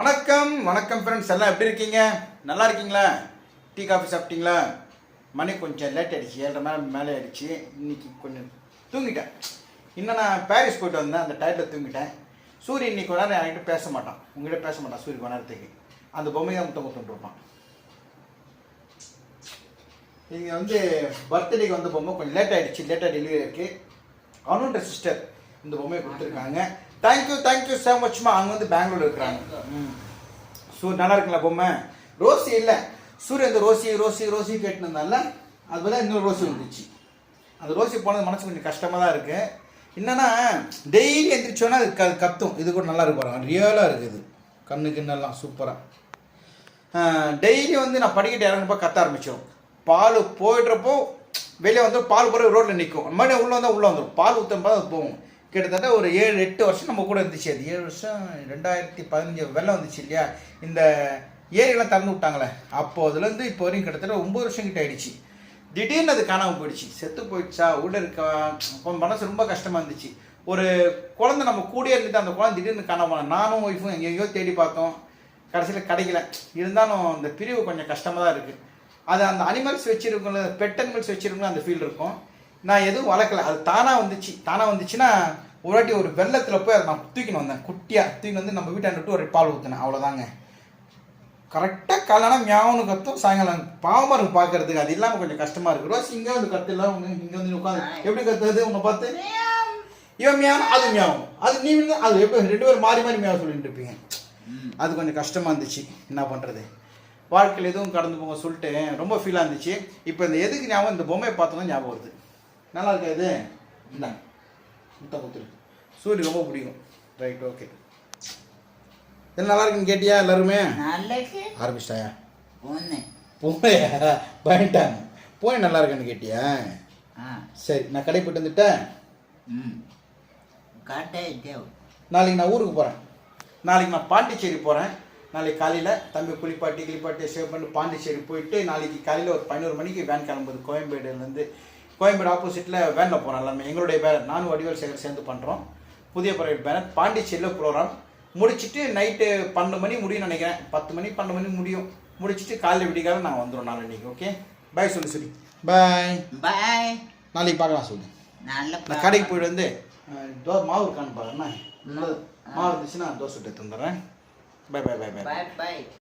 வணக்கம் வணக்கம் ஃப்ரெண்ட்ஸ் எல்லாம் எப்படி இருக்கீங்க? நல்லா இருக்கீங்களா? டீ காஃபி சாப்பிட்டீங்களா? மணி கொஞ்சம் லேட் ஆகிடுச்சு ஏழரை மேலே மேலே ஆகிடுச்சு இன்னைக்கு கொஞ்சம் தூங்கிட்டேன். இன்னும் நான் பாரிஸ் போயிட்டு வந்தேன். அந்த டயத்தில் தூங்கிட்டேன். சூரியன் இன்னைக்கு கொஞ்ச நேரம் என்கிட்ட பேச மாட்டான். உங்கள்கிட்ட பேச மாட்டான் சூரிய கொஞ்ச நேரத்துக்கு. அந்த பொம்மையை தான் முத்தம் முத்தம் இருப்பான். இங்கே வந்து பர்த்டேக்கு வந்த பொம்மை கொஞ்சம் லேட் ஆகிடுச்சு லேட்டாக டெலிவரி இருக்குது அவனோட சிஸ்டர் இந்த பொம்மையை கொடுத்துருக்காங்க. தேங்க்யூ தேங்க்யூ ஸோ மச்மா அவங்க வந்து பெங்களூர் இருக்கிறாங்க. ம் சூ நல்லா இருக்குங்களா பொம்மை? ரோசி இல்லை. சூரியன் இந்த ரோசி ரோசி ரோசி கேட்டுனதுனால அது பதிலாக இன்னொரு ரோசி வந்துச்சு. அந்த ரோசி போனது மனசு கொஞ்சம் கஷ்டமாக தான் இருக்குது என்னென்னா டெய்லி எந்திரிச்சோன்னா அது க கத்தும். இது கூட நல்லா இருக்கு பாருங்க. ரியலாக இருக்குது கண்ணு கிண்ணெல்லாம் சூப்பராக டெய்லி வந்து நான் படிக்கட்டு இறங்குறப்ப கத்த ஆரம்பித்தோம் பால் போயிடுறப்போ வெளியே வந்து பால் போகிற ரோட்டில் நிற்கும் மறுபடியும் உள்ளே வந்தால் உள்ளே வந்துடும் பால் ஊற்றுறப்ப அது போகும். கிட்டத்தட்ட ஒரு ஏழு எட்டு வருஷம் நம்ம கூட இருந்துச்சு அது. ஏழு வருஷம் ரெண்டாயிரத்தி பதினஞ்சு வெள்ளம் வந்துச்சு இல்லையா? இந்த ஏரியெல்லாம் திறந்து விட்டாங்களே. அப்போ அதுலேருந்து இப்போ வரைக்கும் கிட்டத்தட்ட ஒம்பது வருஷம் கிட்ட ஆயிடுச்சு. திடீர்னு அது காணாமல் போயிடுச்சு. செத்து போயிடுச்சா? உள்ளே இருக்க? அப்போ மனசு ரொம்ப கஷ்டமாக இருந்துச்சு. ஒரு குழந்தை நம்ம கூடயே இருந்துட்டு அந்த குழந்தை திடீர்னு காணாமல் நானும் ஒய்ஃபும் எங்கேயோ தேடி பார்த்தோம். கடைசியில் கிடைக்கல. இருந்தாலும் அந்த பிரிவு கொஞ்சம் கஷ்டமாக தான் இருக்குது அது அந்த அனிமல்ஸ் வச்சிருக்கவங்கள பெட் அனிமல்ஸ் வச்சிருக்கவங்க அந்த ஃபீல் இருக்கும். நான் எதுவும் வளர்க்கல. அது தானாக வந்துச்சு. தானாக வந்துச்சுன்னா ஒரு வாட்டி ஒரு வெள்ளத்தில் போய் அதை நான் தூக்கின்னு வந்தேன். குட்டியாக தூக்கின்னு வந்து நம்ம வீட்டாண்ட விட்டு ஒரு பால் ஊற்றினேன் அவ்வளோதாங்க கரெக்டாக காலைனா மியாவுன்னு கத்தும் சாயங்காலம் பாவமாக இருக்கும் பார்க்கறதுக்கு. அது இல்லாமல் கொஞ்சம் கஷ்டமாக இருக்கு. ரோஸ் இங்கே வந்து கத்து இல்லை உங்க இங்கே வந்து உட்காந்து எப்படி கத்துறது? உன்னை பார்த்து. இவன் மியாவும் அது மியாவும் அது நீ வந்து அது எப்படி ரெண்டு பேரும் மாறி மாறி மியாவ சொல்லிட்டு இருப்பீங்க. அது கொஞ்சம் கஷ்டமாக இருந்துச்சு. என்ன பண்ணுறது வாழ்க்கையில் எதுவும் கடந்து போங்க சொல்லிட்டு ரொம்ப ஃபீலாக இருந்துச்சு. இப்போ இந்த எதுக்கு ஞாபகம்? இந்த பொம்மையை பார்த்தோன்னா ஞாபகம் வருது. நல்லா இருக்கா இது? இந்த முத்தா குத்துரு சூரிய ரொம்ப பிடிக்கும். ரைட் ஓகே இது நல்லா இருக்குன்னு கேட்டியா எல்லாருமே? ஆரம்பிச்சிட்டாயா? பூனையா? பயன்ட்டாங்க. பூனை நல்லா இருக்குன்னு கேட்டியா சரி நான் கடை போயிட்டு வந்துட்டேன் நாளைக்கு நான் ஊருக்கு போகிறேன் நாளைக்கு நான் பாண்டிச்சேரி போகிறேன் நாளைக்கு காலையில் தம்பி குளிப்பாட்டி கிளிப்பாட்டி சேவ் பண்ணி பாண்டிச்சேரி போயிட்டு நாளைக்கு காலையில் ஒரு பதினோரு மணிக்கு வேன் கிளம்புது. கோயம்பேடுலேருந்து கோயம்பேடு ஆப்போசிட்டில் வேனில் போகிறோம் எல்லாமே. எங்களுடைய பேனர் நானும் வடிவேல் சேகர் சேர்ந்து பண்ணுறோம் புதிய பிரைவேட் பேனர் பாண்டிச்சேரியில் ப்ரோக்ராம் முடிச்சிட்டு நைட்டு பன்னெண்டு மணி முடியும்னு நினைக்கிறேன். பத்து மணி பன்னெண்டு மணி முடியும். முடிச்சிட்டு காலையில் விடிகாலம் நாங்கள் வந்துடும் நாளைக்கு ஓகே பாய் சொல்லு சொல்லி பாய் பாய் நாளைக்கு பார்க்கலாம் சொல்லு நல்ல நான் கடைக்கு போயிட்டு வந்து தோ மாவு இருக்கான்னு பாருண்ணா மாவு இருந்துச்சுன்னா தோசை சுட்டு தந்துடுறேன். Bye bye bye bye bye bye